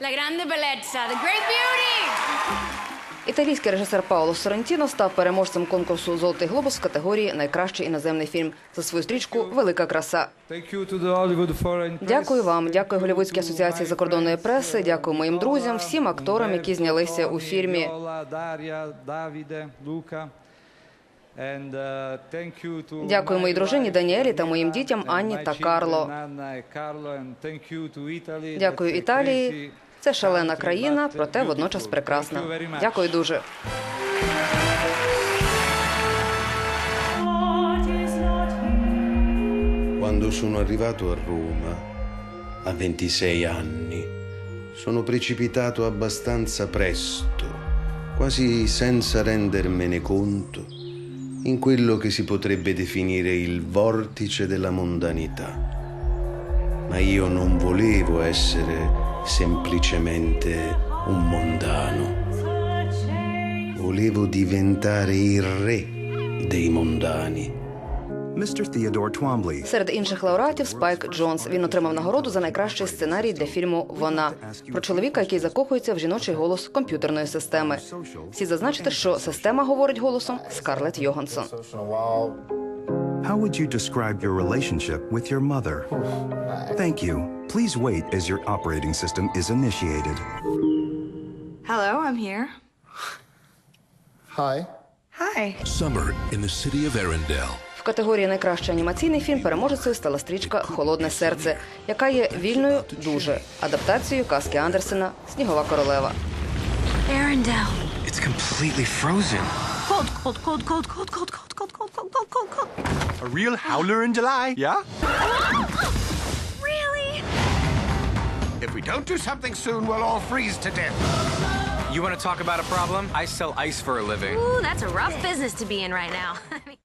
La grande bellezza, the great beauty. Італійський режисер Пауло Соррентіно став переможцем конкурсу Золотий глобус в категорії Найкращий іноземний фільм за свою стрічку Велика краса. Thank you to the Hollywood Foreign Press. Дякую вам, дякую Голівудській асоціації закордонної преси, дякую моїм друзям, всім акторам, які знялися у фільмі. Uh, Дякую моїй дружині Даніелі та моїм дітям Анні та Карло. Anna and Carlo, and thank you to Italy. Дякую Італії. crazy Це шалена country, країна, but проте водночас beautiful. прекрасна. Thank you very much. Дякую дуже. Quando sono arrivato a Roma, a 26 anni, sono precipitato abbastanza presto, quasi senza rendermene conto, in quello che si potrebbe definire il vortice della mondanità. Ma io non volevo essere semplicemente un mondano. Volevo diventare il re dei mondani. Mr. Theodore Twombly. Серед інших лауреатів Спайк Джонс. Він отримав нагороду за найкращий сценарій для фільму Вона про чоловіка, який закохується в жіночий голос комп'ютерної системи. Всі зазначити, що система говорить голосом Скарлетт Йогансон. How would you describe your relationship with your mother? Thank you. Please wait as your operating system is initiated. Hello, I'm here. Hi. Hi. Summer in the city of Arendelle. В категорії найкращий анімаційний фільм переможецею стала стрічка Холодне серце, яка є вільною дуже адаптацією казки Андерсена Снігова королева. Arendelle. It's completely frozen. Cold, cold, cold, cold, cold, cold, cold, cold, cold, cold, cold, cold, cold. A real howler in July, yeah? Really? If we don't do something soon, we'll all freeze to death. You want to talk about a problem? I sell ice for a living. Ooh, that's a rough business to be in right now.